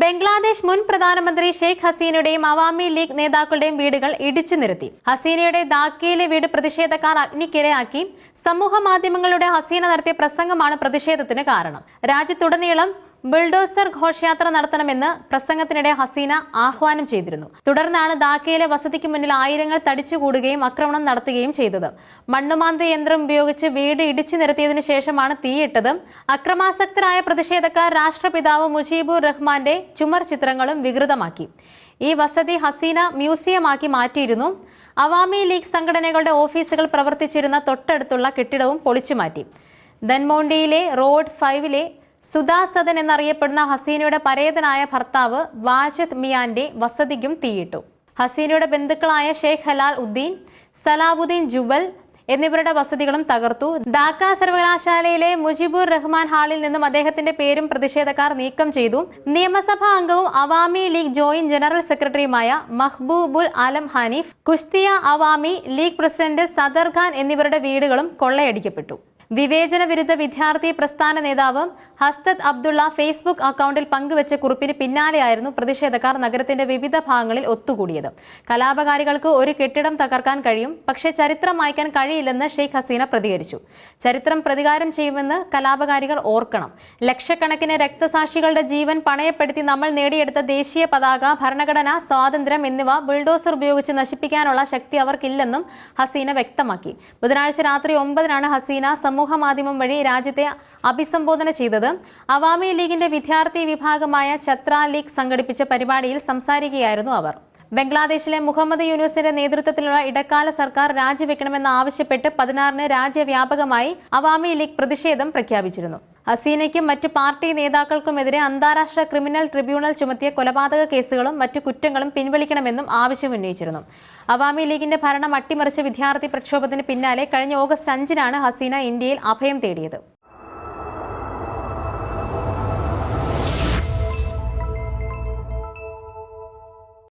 ബംഗ്ലാദേശ് മുൻ പ്രധാനമന്ത്രി ഷെയ്ഖ് ഹസീനയുടെയും അവാമി ലീഗ് നേതാക്കളുടെയും വീടുകൾ ഇടിച്ചു നിരത്തി. ഹസീനയുടെ ധാക്കയിലെ വീട് പ്രതിഷേധക്കാർ അഗ്നിക്കിരയാക്കി. സമൂഹ മാധ്യമങ്ങളുടെ ഹസീന നടത്തിയ പ്രസംഗമാണ് പ്രതിഷേധത്തിന് കാരണം. രാജ്യത്തുടനീളം ബുൾഡോസർ ഘോഷയാത്ര നടത്തണമെന്ന് പ്രസംഗത്തിനിടെ ഹസീന ആഹ്വാനം ചെയ്തിരുന്നു. തുടർന്നാണ് ധാക്കയിലെ വസതിക്ക് മുന്നിൽ ആയിരങ്ങൾ തടിച്ചുകൂടുകയും ആക്രമണം നടത്തുകയും ചെയ്തത്. മണ്ണുമാന്ത യന്ത്രം ഉപയോഗിച്ച് വീട് ഇടിച്ചു നിരത്തിയതിനു ശേഷമാണ് തീയിട്ടത്. അക്രമാസക്തരായ പ്രതിഷേധക്കാർ രാഷ്ട്രപിതാവ് മുജീബുർ റഹ്മാന്റെ ചുമർ ചിത്രങ്ങളും വികൃതമാക്കി. ഈ വസതി ഹസീന മ്യൂസിയമാക്കി മാറ്റിയിരുന്നു. അവാമി ലീഗ് സംഘടനകളുടെ ഓഫീസുകൾ പ്രവർത്തിച്ചിരുന്ന തൊട്ടടുത്തുള്ള കെട്ടിടവും പൊളിച്ചു മാറ്റി ദൻമോണ്ടിയിലെ റോഡ് ഫൈവിലെ സുധാ സദൻ എന്നറിയപ്പെടുന്ന ഹസീനയുടെ പരേതനായ ഭർത്താവ് വാജിദ് മിയാന്റെ വസതിക്കും തീയിട്ടു. ഹസീനയുടെ ബന്ധുക്കളായ ഷെയ്ഖ് ഹലാൽ ഉദ്ദീൻ സലാബുദ്ദീൻ ജുബൽ എന്നിവരുടെ വസതികളും തകർത്തു. ധാക്ക സർവകലാശാലയിലെ മുജിബുർ റഹ്മാൻ ഹാളിൽ നിന്നും അദ്ദേഹത്തിന്റെ പേരും പ്രതിഷേധക്കാർ നീക്കം ചെയ്തു. നിയമസഭാ അംഗവും അവാമി ലീഗ് ജോയിന്റ് ജനറൽ സെക്രട്ടറിയുമായ മഹ്ബൂബുൽ ആലം ഹാനിഫ് കുസ്തിയ അവാമി ലീഗ് പ്രസിഡന്റ് സദർ ഖാൻ എന്നിവരുടെ വീടുകളും കൊള്ളയടിക്കപ്പെട്ടു. വിവേചന വിരുദ്ധ വിദ്യാർത്ഥി പ്രസ്ഥാന നേതാവ് ഹസ്തത് അബ്ദുള്ള ഫേസ്ബുക്ക് അക്കൗണ്ടിൽ പങ്കുവച്ച കുറിപ്പിന് പിന്നാലെയായിരുന്നു പ്രതിഷേധക്കാർ നഗരത്തിന്റെ വിവിധ ഭാഗങ്ങളിൽ ഒത്തുകൂടിയത്. കലാപകാരികൾക്ക് ഒരു കെട്ടിടം തകർക്കാൻ കഴിയും പക്ഷേ ചരിത്രം മായ്ക്കാൻ കഴിയില്ലെന്ന് ഷെയ്ഖ് ഹസീന പ്രതികരിച്ചു. ചരിത്രം പ്രതികാരം ചെയ്യുമെന്ന് കലാപകാരികൾ ഓർക്കണം. ലക്ഷക്കണക്കിന് രക്തസാക്ഷികളുടെ ജീവൻ പണയപ്പെടുത്തി നമ്മൾ നേടിയെടുത്ത ദേശീയ പതാക ഭരണഘടന സ്വാതന്ത്ര്യം എന്നിവ ബുൾഡോസർ ഉപയോഗിച്ച് നശിപ്പിക്കാനുള്ള ശക്തി അവർക്കില്ലെന്നും ഹസീന വ്യക്തമാക്കി. ബുധനാഴ്ച രാത്രി ഒമ്പതിനാണ് ഹസീന സമൂഹ മാധ്യമം വഴി രാജ്യത്തെ അഭിസംബോധന ചെയ്തത് അവാമി ലീഗിന്റെ വിദ്യാർത്ഥി വിഭാഗമായ ഛത്ര ലീഗ് സംഘടിപ്പിച്ച പരിപാടിയിൽ സംസാരിക്കുകയായിരുന്നു അവർ. ബംഗ്ലാദേശിലെ മുഹമ്മദ് യൂനുസിന്റെ നേതൃത്വത്തിലുള്ള ഇടക്കാല സർക്കാർ രാജിവെക്കണമെന്ന് ആവശ്യപ്പെട്ട് പതിനാറിന് രാജ്യവ്യാപകമായി അവാമി ലീഗ് പ്രതിഷേധം പ്രഖ്യാപിച്ചിരുന്നു. ഹസീനയ്ക്കും മറ്റ് പാർട്ടി നേതാക്കൾക്കുമെതിരെ അന്താരാഷ്ട്ര ക്രിമിനൽ ട്രിബ്യൂണൽ ചുമത്തിയ കൊലപാതക കേസുകളും മറ്റു കുറ്റങ്ങളും പിൻവലിക്കണമെന്നും ആവശ്യമുന്നയിച്ചിരുന്നു അവാമി ലീഗിന്റെ ഭരണം അട്ടിമറിച്ച വിദ്യാർത്ഥി പ്രക്ഷോഭത്തിന് പിന്നാലെ കഴിഞ്ഞ ഓഗസ്റ്റ് അഞ്ചിനാണ് ഹസീന ഇന്ത്യയിൽ അഭയം തേടിയത്.